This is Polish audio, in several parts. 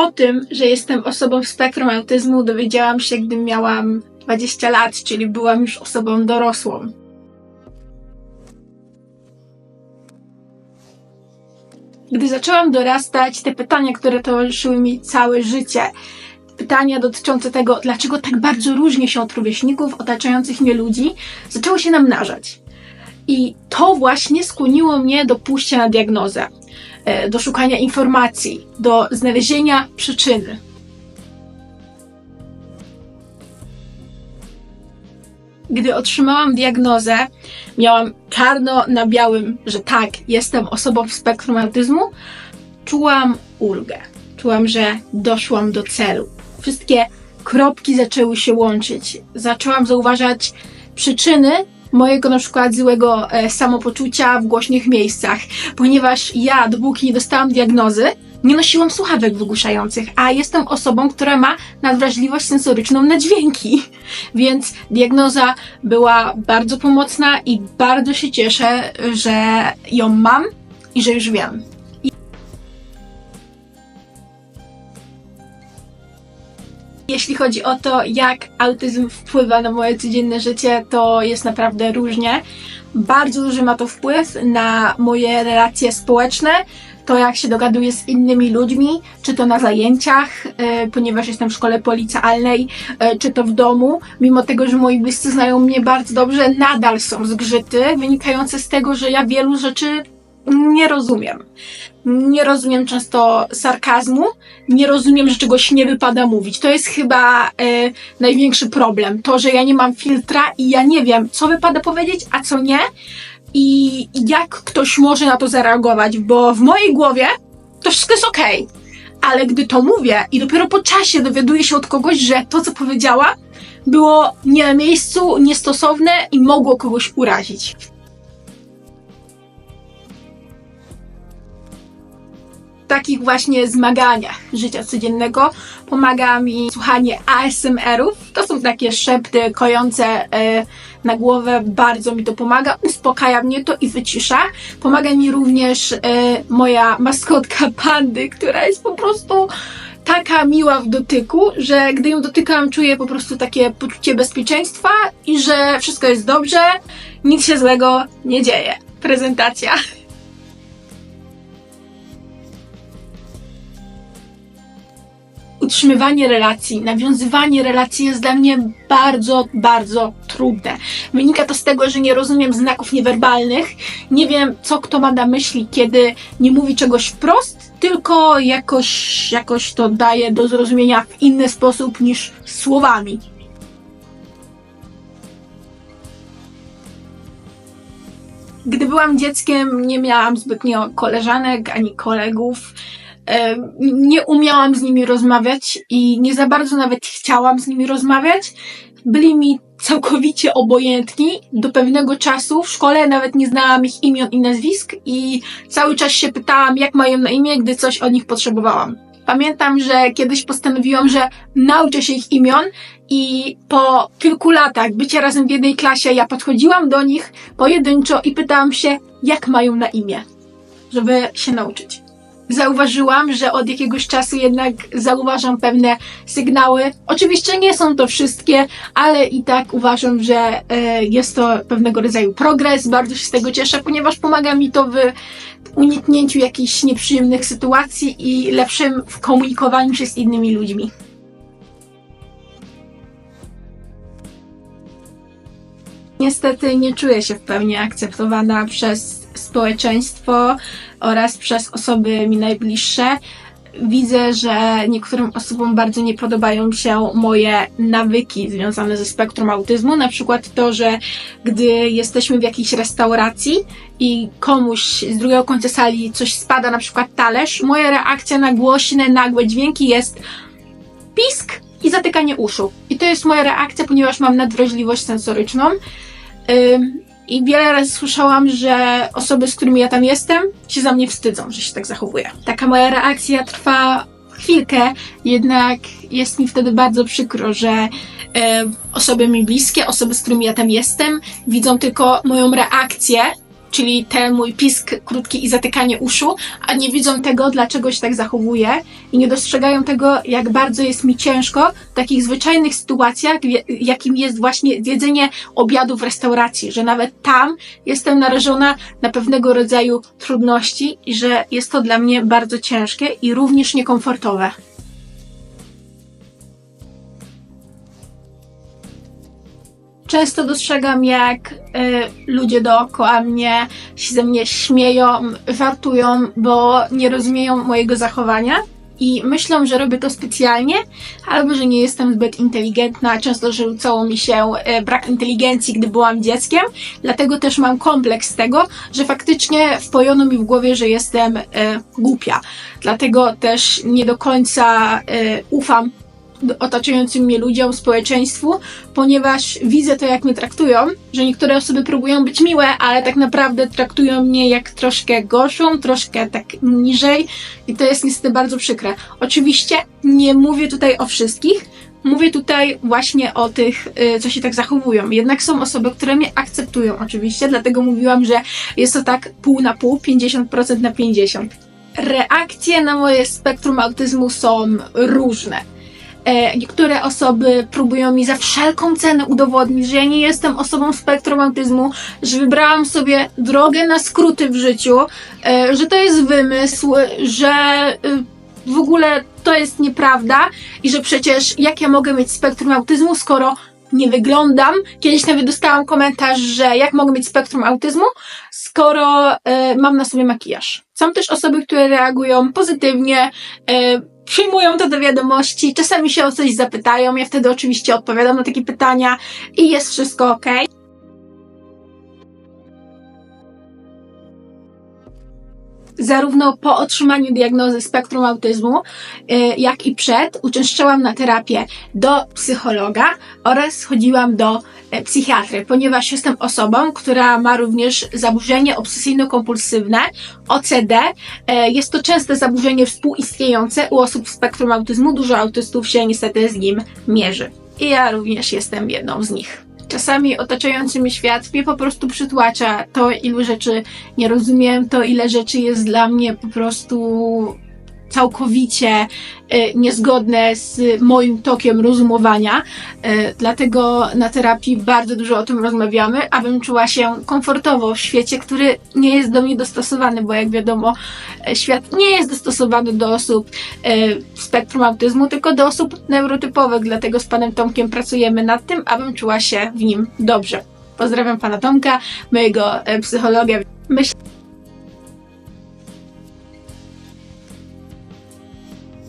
O tym, że jestem osobą w spektrum autyzmu dowiedziałam się, gdy miałam 20 lat, czyli byłam już osobą dorosłą. Gdy zaczęłam dorastać, te pytania, które towarzyszyły mi całe życie, pytania dotyczące tego, dlaczego tak bardzo różnię się od rówieśników, otaczających mnie ludzi, zaczęły się namnażać. I to właśnie skłoniło mnie do pójścia na diagnozę, do szukania informacji, do znalezienia przyczyny. Gdy otrzymałam diagnozę, miałam czarno na białym, że tak, jestem osobą w spektrum autyzmu, czułam ulgę. Czułam, że doszłam do celu. Wszystkie kropki zaczęły się łączyć. Zaczęłam zauważać przyczyny mojego na przykład złego e, samopoczucia w głośnych miejscach, ponieważ ja, dopóki nie dostałam diagnozy, nie nosiłam słuchawek wygłuszających, a jestem osobą, która ma nadwrażliwość sensoryczną na dźwięki. Więc diagnoza była bardzo pomocna i bardzo się cieszę, że ją mam i że już wiem. Jeśli chodzi o to, jak autyzm wpływa na moje codzienne życie, to jest naprawdę różnie. Bardzo duży ma to wpływ na moje relacje społeczne, to jak się dogaduję z innymi ludźmi, czy to na zajęciach, e, ponieważ jestem w szkole policjalnej, e, czy to w domu, mimo tego, że moi bliscy znają mnie bardzo dobrze, nadal są zgrzyty, wynikające z tego, że ja wielu rzeczy nie rozumiem. Nie rozumiem często sarkazmu, nie rozumiem, że czegoś nie wypada mówić. To jest chyba e, największy problem. To, że ja nie mam filtra i ja nie wiem, co wypada powiedzieć, a co nie. I jak ktoś może na to zareagować, bo w mojej głowie to wszystko jest okej. Ale gdy to mówię i dopiero po czasie dowiaduję się od kogoś, że to, co powiedziała, było nie na miejscu, niestosowne i mogło kogoś urazić. Takich właśnie zmaganiach życia codziennego pomaga mi słuchanie ASMR-ów. To są takie szepty kojące e, na głowę, bardzo mi to pomaga, uspokaja mnie to i wycisza. Pomaga mi również e, moja maskotka pandy, która jest po prostu taka miła w dotyku, że gdy ją dotykam, czuję po prostu takie poczucie bezpieczeństwa i że wszystko jest dobrze, nic się złego nie dzieje. Prezentacja. Utrzymywanie relacji, nawiązywanie relacji jest dla mnie bardzo, bardzo trudne. Wynika to z tego, że nie rozumiem znaków niewerbalnych, nie wiem, co kto ma na myśli, kiedy nie mówi czegoś wprost, tylko jakoś, jakoś to daje do zrozumienia w inny sposób niż słowami. Gdy byłam dzieckiem, nie miałam zbytnio koleżanek ani kolegów nie umiałam z nimi rozmawiać i nie za bardzo nawet chciałam z nimi rozmawiać. Byli mi całkowicie obojętni do pewnego czasu. W szkole nawet nie znałam ich imion i nazwisk i cały czas się pytałam, jak mają na imię, gdy coś od nich potrzebowałam. Pamiętam, że kiedyś postanowiłam, że nauczę się ich imion i po kilku latach bycia razem w jednej klasie ja podchodziłam do nich pojedynczo i pytałam się, jak mają na imię, żeby się nauczyć zauważyłam, że od jakiegoś czasu jednak zauważam pewne sygnały. Oczywiście nie są to wszystkie, ale i tak uważam, że e, jest to pewnego rodzaju progres. Bardzo się z tego cieszę, ponieważ pomaga mi to w uniknięciu jakichś nieprzyjemnych sytuacji i lepszym w komunikowaniu się z innymi ludźmi. Niestety nie czuję się w pełni akceptowana przez społeczeństwo oraz przez osoby mi najbliższe. Widzę, że niektórym osobom bardzo nie podobają się moje nawyki związane ze spektrum autyzmu. Na przykład to, że gdy jesteśmy w jakiejś restauracji i komuś z drugiego końca sali coś spada, na przykład talerz, moja reakcja na głośne, nagłe dźwięki jest pisk i zatykanie uszu. I to jest moja reakcja, ponieważ mam nadwrażliwość sensoryczną. I wiele razy słyszałam, że osoby, z którymi ja tam jestem, się za mnie wstydzą, że się tak zachowuję. Taka moja reakcja trwa chwilkę, jednak jest mi wtedy bardzo przykro, że e, osoby mi bliskie, osoby, z którymi ja tam jestem, widzą tylko moją reakcję czyli ten mój pisk krótki i zatykanie uszu, a nie widzą tego, dlaczego się tak zachowuję i nie dostrzegają tego, jak bardzo jest mi ciężko w takich zwyczajnych sytuacjach, jakim jest właśnie jedzenie obiadu w restauracji, że nawet tam jestem narażona na pewnego rodzaju trudności i że jest to dla mnie bardzo ciężkie i również niekomfortowe. Często dostrzegam, jak y, ludzie dookoła mnie się ze mnie śmieją, żartują, bo nie rozumieją mojego zachowania i myślą, że robię to specjalnie, albo że nie jestem zbyt inteligentna. Często rzucało mi się y, brak inteligencji, gdy byłam dzieckiem, dlatego też mam kompleks tego, że faktycznie wpojono mi w głowie, że jestem y, głupia. Dlatego też nie do końca y, ufam otaczającym mnie ludziom, społeczeństwu, ponieważ widzę to, jak mnie traktują, że niektóre osoby próbują być miłe, ale tak naprawdę traktują mnie jak troszkę gorszą, troszkę tak niżej i to jest niestety bardzo przykre. Oczywiście nie mówię tutaj o wszystkich, mówię tutaj właśnie o tych, y, co się tak zachowują. Jednak są osoby, które mnie akceptują oczywiście, dlatego mówiłam, że jest to tak pół na pół, 50% na 50%. Reakcje na moje spektrum autyzmu są różne. E, niektóre osoby próbują mi za wszelką cenę udowodnić, że ja nie jestem osobą spektrum autyzmu, że wybrałam sobie drogę na skróty w życiu, e, że to jest wymysł, że y, w ogóle to jest nieprawda i że przecież jak ja mogę mieć spektrum autyzmu, skoro nie wyglądam. Kiedyś nawet dostałam komentarz, że jak mogę mieć spektrum autyzmu, skoro e, mam na sobie makijaż. Są też osoby, które reagują pozytywnie, e, przyjmują to do wiadomości, czasami się o coś zapytają, ja wtedy oczywiście odpowiadam na takie pytania i jest wszystko ok. Zarówno po otrzymaniu diagnozy spektrum autyzmu, y, jak i przed, uczęszczałam na terapię do psychologa oraz chodziłam do e, psychiatry, ponieważ jestem osobą, która ma również zaburzenie obsesyjno-kompulsywne, OCD. E, Jest to częste zaburzenie współistniejące u osób w spektrum autyzmu. Dużo autystów się niestety z nim mierzy. I ja również jestem jedną z nich. Czasami otaczający mnie świat mnie po prostu przytłacza. To, ilu rzeczy nie rozumiem, to ile rzeczy jest dla mnie po prostu całkowicie y, niezgodne z moim tokiem rozumowania. Y, dlatego na terapii bardzo dużo o tym rozmawiamy, abym czuła się komfortowo w świecie, który nie jest do mnie dostosowany, bo jak wiadomo, e, świat nie jest dostosowany do osób spektrum autyzmu, tylko do osób neurotypowych. Dlatego z panem Tomkiem pracujemy nad tym, abym czuła się w nim dobrze. Pozdrawiam pana Tomka, mojego e, psychologa. Myślę,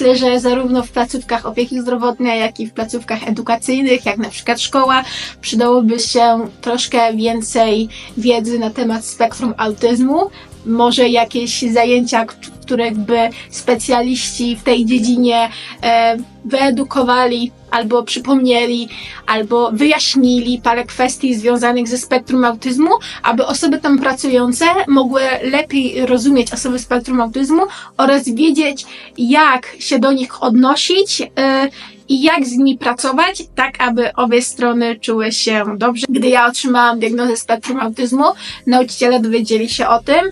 Myślę, że zarówno w placówkach opieki zdrowotnej, jak i w placówkach edukacyjnych, jak na przykład szkoła, przydałoby się troszkę więcej wiedzy na temat spektrum autyzmu. Może jakieś zajęcia, k- w których by specjaliści w tej dziedzinie e, wyedukowali, albo przypomnieli, albo wyjaśnili parę kwestii związanych ze spektrum autyzmu, aby osoby tam pracujące mogły lepiej rozumieć osoby spektrum autyzmu oraz wiedzieć, jak się do nich odnosić y, i jak z nimi pracować, tak aby obie strony czuły się dobrze. Gdy ja otrzymałam diagnozę spektrum autyzmu, nauczyciele dowiedzieli się o tym.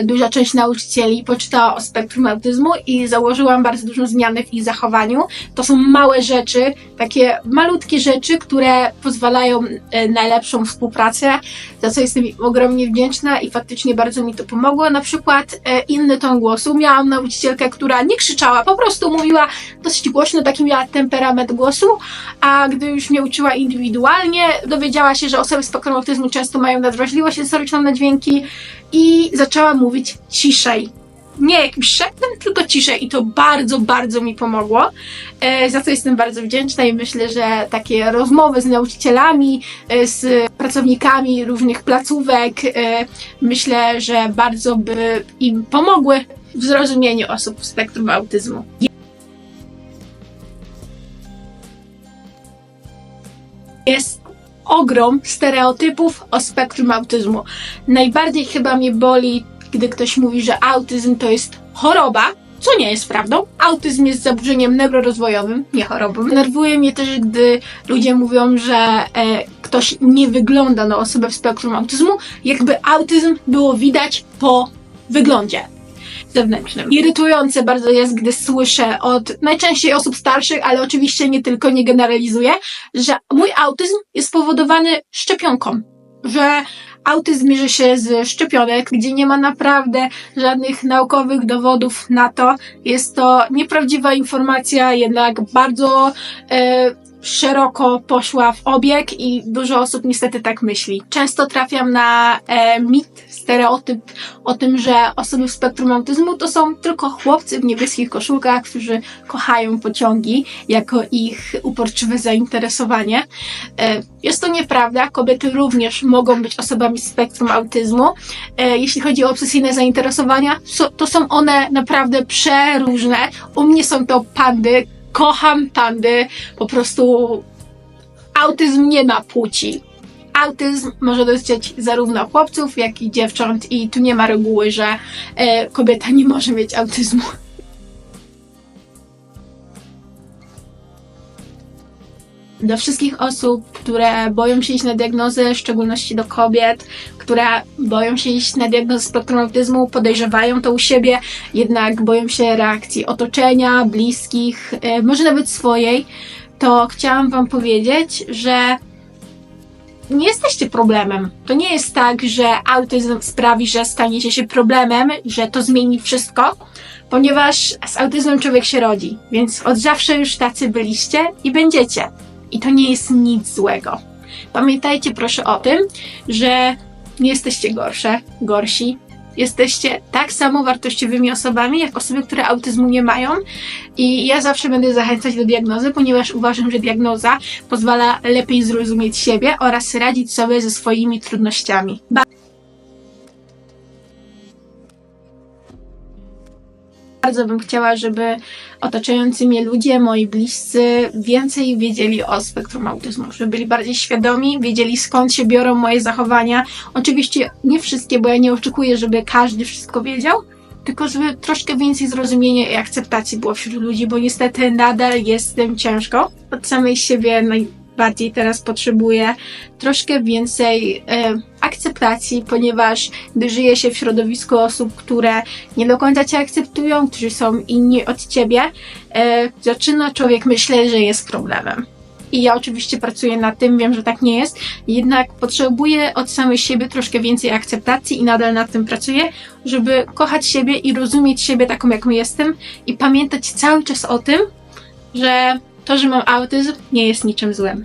y, Duża część nauczycieli poczytała o spektrum autyzmu i założyłam bardzo dużą zmianę w ich zachowaniu. To są małe rzeczy, takie malutkie rzeczy, które pozwalają y, na lepszą współpracę, za co jestem ogromnie wdzięczna i faktycznie bardzo mi to pomogło. Na przykład e, inny ton głosu. Miałam nauczycielkę, która nie krzyczała, po prostu mówiła dosyć głośno, taki miała temperament głosu, a gdy już mnie uczyła indywidualnie, dowiedziała się, że osoby z spektrum autyzmu często mają nadwrażliwość sensoryczną na dźwięki i zaczęła mówić ciszej. Nie jakimś szeptem, tylko ciszej i to bardzo, bardzo mi pomogło, e, za co jestem bardzo wdzięczna i myślę, że takie rozmowy z nauczycielami, e, z pracownikami różnych placówek, e, myślę, że bardzo by im pomogły w zrozumieniu osób w spektrum autyzmu. Ogrom stereotypów o spektrum autyzmu. Najbardziej chyba mnie boli, gdy ktoś mówi, że autyzm to jest choroba, co nie jest prawdą. Autyzm jest zaburzeniem neurorozwojowym, nie chorobą. Nerwuje mnie też, gdy ludzie mówią, że e, ktoś nie wygląda na osobę w spektrum autyzmu, jakby autyzm było widać po wyglądzie zewnętrznym. Irytujące bardzo jest, gdy słyszę od najczęściej osób starszych, ale oczywiście nie tylko, nie generalizuję, że mój autyzm jest spowodowany szczepionką. Że autyzm bierze się z szczepionek, gdzie nie ma naprawdę żadnych naukowych dowodów na to. Jest to nieprawdziwa informacja, jednak bardzo e, szeroko poszła w obieg i dużo osób niestety tak myśli. Często trafiam na e, mit, stereotyp o tym, że osoby w spektrum autyzmu to są tylko chłopcy w niebieskich koszulkach, którzy kochają pociągi jako ich uporczywe zainteresowanie. E, jest to nieprawda. Kobiety również mogą być osobami z spektrum autyzmu. E, jeśli chodzi o obsesyjne zainteresowania, so, to są one naprawdę przeróżne. U mnie są to pandy. Kocham pandy. Po prostu autyzm nie ma płci. Autyzm może dotyczyć zarówno chłopców, jak i dziewcząt, i tu nie ma reguły, że e, kobieta nie może mieć autyzmu. Do wszystkich osób, które boją się iść na diagnozę, w szczególności do kobiet, które boją się iść na diagnozę spektrum autyzmu, podejrzewają to u siebie, jednak boją się reakcji otoczenia, bliskich, e, może nawet swojej, to chciałam Wam powiedzieć, że nie jesteście problemem. To nie jest tak, że autyzm sprawi, że staniecie się problemem, że to zmieni wszystko, ponieważ z autyzmem człowiek się rodzi, więc od zawsze już tacy byliście i będziecie. I to nie jest nic złego. Pamiętajcie proszę o tym, że nie jesteście gorsze, gorsi. Jesteście tak samo wartościowymi osobami, jak osoby, które autyzmu nie mają. I ja zawsze będę zachęcać do diagnozy, ponieważ uważam, że diagnoza pozwala lepiej zrozumieć siebie oraz radzić sobie ze swoimi trudnościami. Bardzo bym chciała, żeby otaczający mnie ludzie, moi bliscy, więcej wiedzieli o spektrum autyzmu, żeby byli bardziej świadomi, wiedzieli skąd się biorą moje zachowania. Oczywiście nie wszystkie, bo ja nie oczekuję, żeby każdy wszystko wiedział, tylko żeby troszkę więcej zrozumienia i akceptacji było wśród ludzi, bo niestety nadal jest z tym ciężko. Od samej siebie najbardziej teraz potrzebuję troszkę więcej e, akceptacji, ponieważ gdy żyje się w środowisku osób, które nie do końca cię akceptują, którzy są inni od ciebie, e, zaczyna człowiek myśleć, że jest problemem. I ja oczywiście pracuję nad tym, wiem, że tak nie jest, jednak potrzebuję od samej siebie troszkę więcej akceptacji i nadal nad tym pracuję, żeby kochać siebie i rozumieć siebie taką, jaką jestem i pamiętać cały czas o tym, że to, że mam autyzm, nie jest niczym złym.